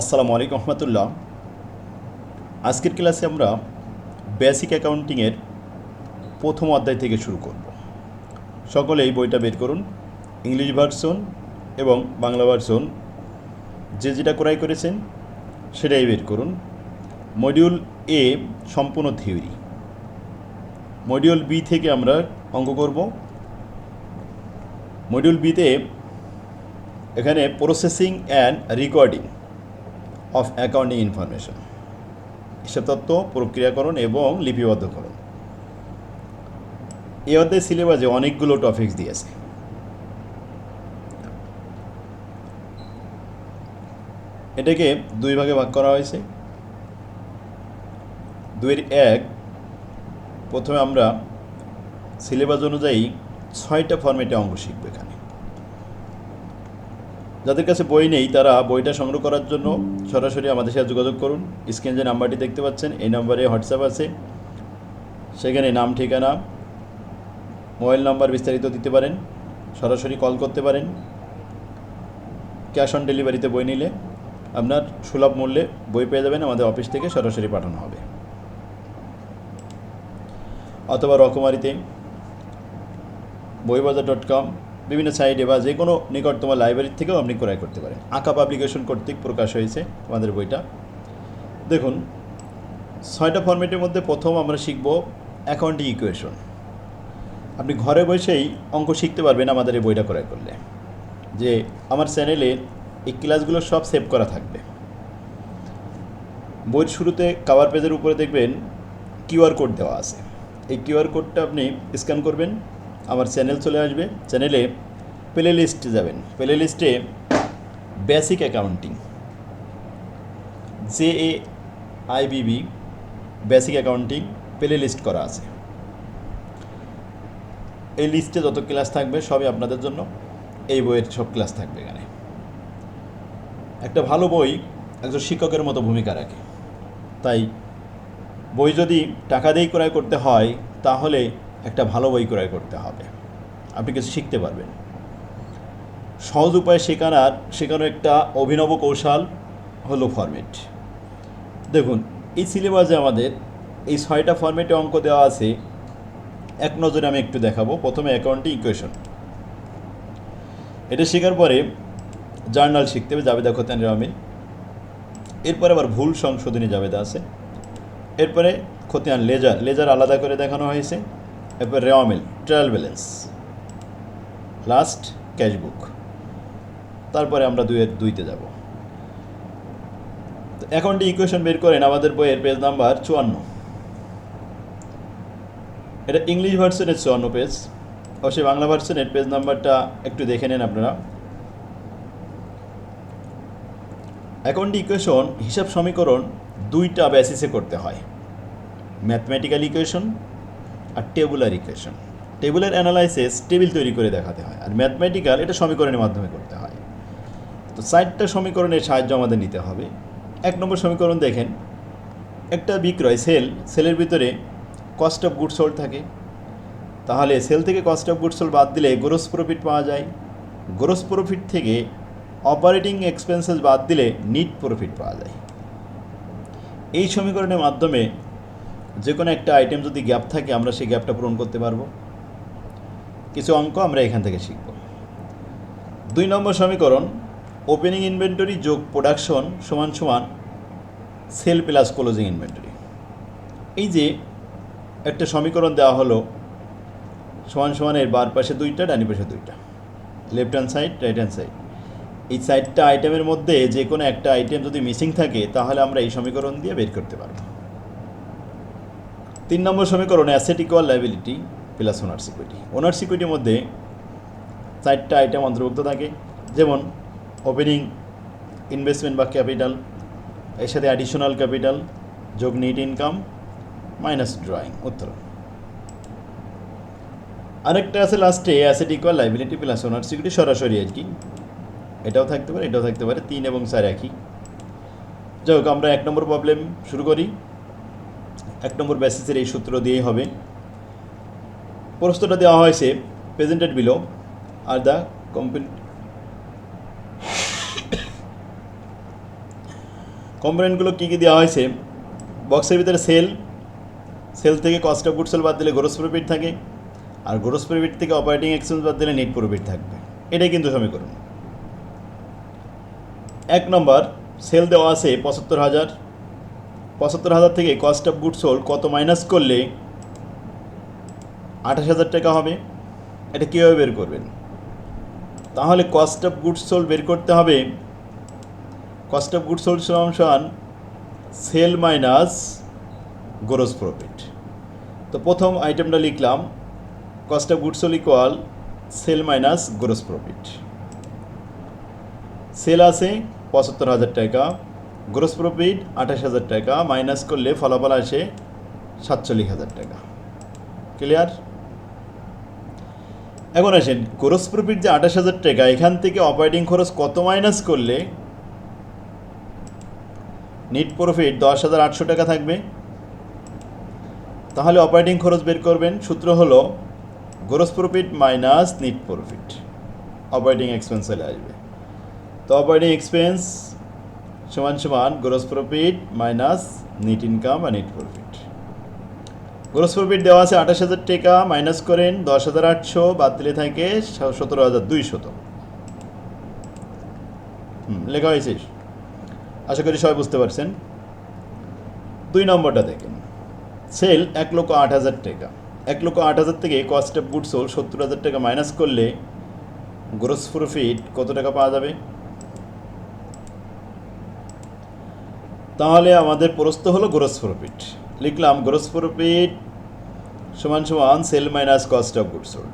আসসালামু আলাইকুম রহমতুল্লাহ। আজকের ক্লাসে আমরা বেসিক অ্যাকাউন্টিংয়ের প্রথম অধ্যায় থেকে শুরু করব। সকলে এই বইটা বের করুন, ইংলিশ ভার্সন এবং বাংলা ভার্সন যে যেটা ক্রয় করেছেন, সেটাই বের করুন। মডিউল এ সম্পূর্ণ থিওরি মডিউল বি থেকে আমরা অঙ্ক করব। মডিউল বিতে এখানে processing and recording of accounting information হিসাব তত্ত্ব, প্রক্রিয়াকরণ এবং লিপিবদ্ধকরণ এই অধ্যায় সিলেবাসে অনেকগুলো টপিকস দিয়েছে। এটাকে দুই ভাগে ভাগ করা হয়েছে। দুইয়ের এক, প্রথমে আমরা সিলেবাস অনুযায়ী ছয়টা ফর্মেটে অঙ্ক শিখব এখানে। যাদের কাছে বই নেই, তারা বইটা সংগ্রহ করার জন্য সরাসরি আমাদের সাথে যোগাযোগ করুন। স্ক্রিন যে নাম্বারটি দেখতে পাচ্ছেন, এই নাম্বারে হোয়াটসঅ্যাপ আছে। সেখানে নাম, ঠিকানা, মোবাইল নাম্বার বিস্তারিত দিতে পারেন, সরাসরি কল করতে পারেন। ক্যাশ অন ডেলিভারিতে বই নিলে আপনার সুলভ মূল্যে বই পেয়ে যাবেন, আমাদের অফিস থেকে সরাসরি পাঠানো হবে। অথবা রকমারিতে বইবাজার ডট কম বিভিন্ন সাইটে বা যে কোনো নিকটতম লাইব্রেরি থেকেও আপনি ক্রয় করতে পারেন। আঁকা পাবলিকেশন কর্তৃক প্রকাশ হয়েছে আমাদের বইটা। দেখুন, ছয়টা ফর্মেটের মধ্যে প্রথম আমরা শিখব অ্যাকাউন্টিং ইকুয়েশন আপনি ঘরে বসেই অঙ্ক শিখতে পারবেন আমাদের এই বইটা ক্রয় করলে। যে আমার চ্যানেলে এই ক্লাসগুলো সব সেভ করা থাকবে। বইয়ের শুরুতে কাভার পেজের উপরে দেখবেন কিউআর কোড দেওয়া আছে। এই কিউআর কোডটা আপনি স্ক্যান করবেন। আমার চ্যানেল চলে আসবে। চ্যানেলে প্লে লিস্টে যাবেন প্লে লিস্টে basic accounting J A IBB basic accounting playlist করা আছে। এই লিস্টে যত ক্লাস থাকবে সবই আপনাদের জন্য, এই বইয়ের সব ক্লাস থাকবে এখানে। একটা ভালো বই একজন শিক্ষকের মতো ভূমিকা রাখে। তাই বই যদি টাকা দিয়েই ক্রয় করতে হয়, তাহলে একটা ভালো বই ক্রয় করতে হবে। আপনি কিছু শিখতে পারবেন। সহজ উপায়ে শেখানোর শেখানোর একটা অভিনব কৌশল হলো ফরম্যাট দেখুন, এই সিলেবাসে আমাদের এই ছয়টা ফরম্যাটে অঙ্ক দেওয়া আছে। এক নজরে আমি একটু দেখাবো। প্রথমে অ্যাকাউন্টিং ইকুয়েশন এটা শেখার পরে জার্নাল শিখতে হবে, জাবেদা খোতান রামিল এরপরে আবার ভুল সংশোধনী জাবেদা আছে। এরপরে খতিয়ান লেজার লেজার আলাদা করে দেখানো হয়েছে। এরপর রেওয়ামিল ট্রায়াল ব্যালেন্স লাস্ট ক্যাশবুক তারপরে আমরা দুইয়ের দুইতে যাব। অ্যাকাউন্টে ইকুয়েশন বের করেন আমাদের বইয়ের পেজ নাম্বার চুয়ান্ন। এটা ইংলিশ ভার্সনের চুয়ান্ন পেজ অবশ্যই বাংলা ভার্সনের পেজ নাম্বারটা একটু দেখে নেন আপনারা। অ্যাকাউন্ট ইকুয়েশন হিসাব সমীকরণ দুইটা বেসিসে করতে হয়। ম্যাথমেটিক্যাল ইকুয়েশন আর tabular equation tabular analysis table তৈরি করে দেখাতে হয়, আর ম্যাথমেটিক্যাল এটা সমীকরণের মাধ্যমে করতে হয়। তো চারটা সমীকরণের সাহায্য আমাদের নিতে হবে। এক নম্বর সমীকরণ দেখেন, একটা বিক্রয় সেল সেলের ভিতরে কস্ট অফ গুডস সোল্ড থাকে। তাহলে সেল থেকে কস্ট অফ গুডস সোল্ড বাদ দিলে গ্রোস প্রফিট পাওয়া যায়। গ্রোস প্রফিট থেকে অপারেটিং এক্সপেন্সেস বাদ দিলে নিট প্রফিট পাওয়া যায়। এই সমীকরণের মাধ্যমে যে কোনো একটা আইটেম যদি গ্যাপ থাকে, আমরা সেই গ্যাপটা পূরণ করতে পারব। কিছু অঙ্ক আমরা এখান থেকে শিখব। দুই নম্বর সমীকরণ ওপেনিং ইনভেন্টরি যোগ প্রোডাকশন সমান সমান সেল প্লাস ক্লোজিং ইনভেন্টরি এই যে একটা সমীকরণ দেওয়া হলো, সমান সমানের বার পাশে দুইটা, ডানি পাশে দুইটা। Left hand side right hand side এই সাইডটা আইটেমের মধ্যে যে কোনো একটা আইটেম যদি মিসিং থাকে, তাহলে আমরা এই সমীকরণ দিয়ে বের করতে পারব। তিন নম্বর সমীকরণ asset equal liability plus owner security owner সিকিউরিটির মধ্যে চারটা আইটেম অন্তর্ভুক্ত থাকে। যেমন ওপেনিং ইনভেস্টমেন্ট বা ক্যাপিটাল এর সাথে অ্যাডিশনাল ক্যাপিটাল যোগ নিট ইনকাম মাইনাস ড্রয়িং উত্তর আরেকটা আছে লাস্টে asset equal liability plus owner security সরাসরি আর কি এটাও থাকতে পারে, এটাও থাকতে পারে, তিন এবং চার একই। যাই হোক, আমরা এক নম্বর প্রবলেম শুরু করি। এক নম্বর বেসিসের এই সূত্র দিয়েই হবে। প্রশ্নটা দেওয়া হয়েছে প্রেজেন্টেড বিলো আর দ্য কম্পিন কম্পোনেন্টগুলো কী কী দেওয়া হয়েছে? বক্সের ভিতরে সেল সেল থেকে কস্ট অফ গুডসেল বাদ দিলে গ্রোস প্রফিট থাকে, আর গ্রোস প্রফিট থেকে অপারেটিং এক্সপেন্স বাদ দিলে নেট প্রফিট থাকবে। এটাই কিন্তু সমীকরণ। এক নম্বর সেল দেওয়া আছে পঁচাত্তর হাজার পঁচাত্তর হাজার থেকে কস্ট অফ গুডস সোল্ড কত মাইনাস করলে আঠাশ হাজার টাকা হবে? এটা কীভাবে বের করবেন? তাহলে কস্ট অফ গুডস সোল্ড বের করতে হবে। কস্ট অফ গুডস সোল্ড সমান সেল মাইনাস গ্রোস প্রফিট তো প্রথম আইটেমটা লিখলাম cost of goods sold equal sale minus gross profit sale আছে, পঁচাত্তর হাজার টাকা। গ্রোস প্রফিট আঠাশ হাজার টাকা মাইনাস করলে ফলাফল আসে সাতচল্লিশ হাজার টাকা। ক্লিয়ার এখন আসেন গ্রোস প্রফিট যে আঠাশ হাজার টাকা, এখান থেকে অপারেটিং খরচ কত মাইনাস করলে নিট প্রফিট দশ হাজার আটশো টাকা থাকবে? তাহলে অপারেটিং খরচ বের করবেন, সূত্র হলো gross profit minus net profit operating expense চলে আসবে। তো অপারেটিং এক্সপেন্স সমান সমান gross profit minus net income আর নিট প্রফিট গ্রোস প্রফিট দেওয়া আছে আঠাশ হাজার টাকা মাইনাস করেন দশ হাজার আটশো, বাদ দিলে থাকে সতেরো হাজার দুইশত। লেখা হয়েছে। আশা করি সবাই বুঝতে পারছেন। দুই নম্বরটা দেখেন। সেল এক লক্ষ আট হাজার টাকা। এক লক্ষ আট হাজার থেকে কস্ট অফ গুড সত্তর হাজার টাকা মাইনাস করলে গ্রোস প্রফিট কত টাকা পাওয়া যাবে? তাহলে আমাদের প্রস্ত হলো গ্রোস প্রফিট লিখলাম গ্রোস প্রফিট সমান সমান sale minus cost of good sold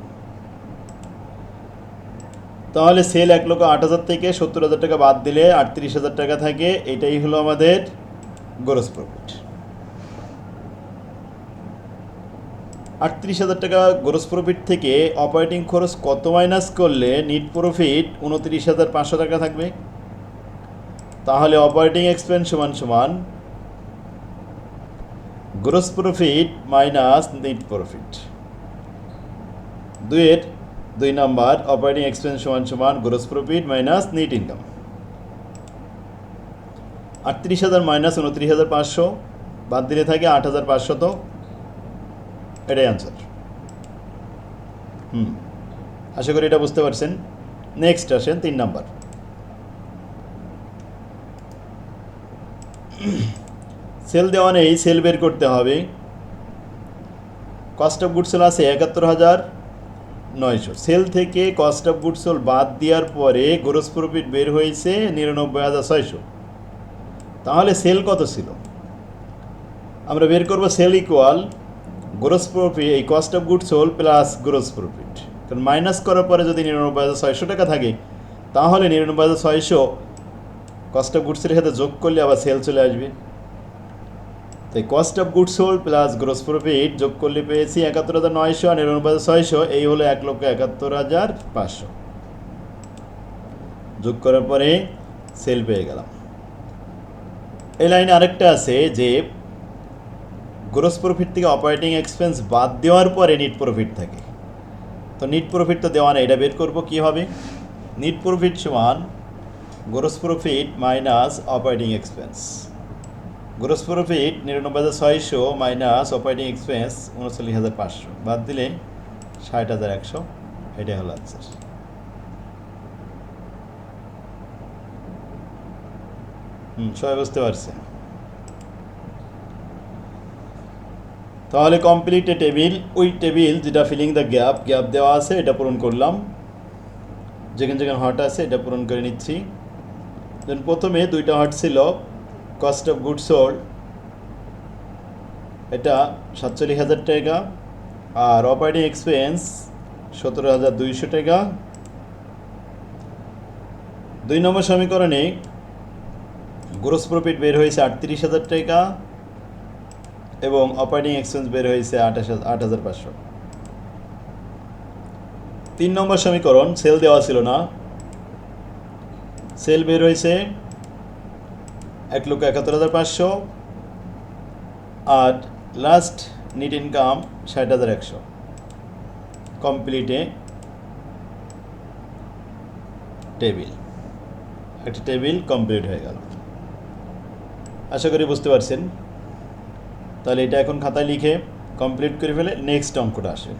তাহলে সেল এক লক্ষ আট হাজার থেকে সত্তর হাজার টাকা বাদ দিলে আটত্রিশ হাজার টাকা থাকে, এটাই হলো আমাদের গ্রোস প্রফিট আটত্রিশ হাজার টাকা গ্রোস প্রফিট থেকে অপারেটিং খরচ কত মাইনাস করলে নিট প্রফিট উনত্রিশ হাজার পাঁচশো টাকা থাকবে? তাহলে অপারেটিং এক্সপেন্স সমান সমান gross profit minus net profit দুইয়ের দুই নাম্বার অপারেটিং এক্সপেন্স সমান সমান gross profit minus net income আটত্রিশ হাজার মাইনাস উনত্রিশ হাজার পাঁচশো, বাদ দিলে থাকে আট হাজার পাঁচশত এটাই আনসার হুম, আশা করি এটা বুঝতে পারছেন। নেক্সট আসেন তিন নাম্বার। সেল দেওয়া নেই সেল বের করতে হবে। কস্ট অফ গুডসেল আছে একাত্তর হাজার নয়শো। সেল থেকে কস্ট অফ গুডসেল বাদ দেওয়ার পরে গ্রোস প্রফিট বের হয়েছে নিরানব্বই হাজার ছয়শো। তাহলে সেল কত ছিল? আমরা বের করব সেল ইকুয়াল গ্রোস প্রফিট এই cost of good sold plus gross profit কারণ মাইনাস করার পরে যদি নিরানব্বই হাজার ছয়শো টাকা থাকে, তাহলে নিরানব্বই হাজার ছয়শো কস্ট অফ গুডসের সাথে যোগ করলে আবার সেল চলে আসবে। তাই cost of goods sold plus gross profit যোগ করলে পেয়েছি একাত্তর হাজার নয়শো আর নিরানব্বই হাজার ছয়শো। এই হলো এক লক্ষ একাত্তর হাজার পাঁচশো। যোগ করার পরে সেল পেয়ে গেলাম। এই লাইনে আরেকটা আছে যে গ্রোস প্রফিট থেকে অপারেটিং এক্সপেন্স বাদ দেওয়ার পরে নিট প্রফিট থাকে। তো নিট প্রফিট তো দেওয়া নেই, এটা বের করব কীভাবে নিট প্রফিট সমান gross profit minus operating expense gross profit নিরানব্বই হাজার ছয়শো মাইনাস অপারেটিং এক্সপেন্স উনচল্লিশ হাজার পাঁচশো। বাদ দিলে ষাট হাজার একশো। এটাই হলো আনসার সবাই বুঝতে পারছে? তাহলে কমপ্লিট এ টেবিল ওই টেবিল যেটা ফিলিং দ্য গ্যাপ গ্যাপ দেওয়া আছে, এটা পূরণ করলাম। যেখানে যেখানে হট আছে, এটা পূরণ করে নিচ্ছি। প্রথমে দুইটা হট ছিল। কস্ট অফ গুড সোল্ড এটা সাতচল্লিশ হাজার টাকা। আর অপারেটিং এক্সপেন্স সতেরো হাজার দুইশো টাকা। দুই নম্বর সমীকরণে গ্রোস প্রফিট বের হয়েছে আটত্রিশ হাজার টাকা এবং অপারেটিং এক্সপেন্স বের হয়েছে আঠাশ আট হাজার পাঁচশো। তিন নম্বর সমীকরণ সেল দেওয়া ছিল না। সেল বের হয়েছে এক লক্ষ একাত্তর হাজার পাঁচশো আর লাস্ট নিট ইনকাম ষাট হাজার একশো। কমপ্লিটে টেবিল একটা টেবিল কমপ্লিট হয়ে গেল। আশা করি বুঝতে পারছেন। তাহলে এটা এখন খাতায় লিখে কমপ্লিট করে ফেলে নেক্সট অঙ্কটা আসে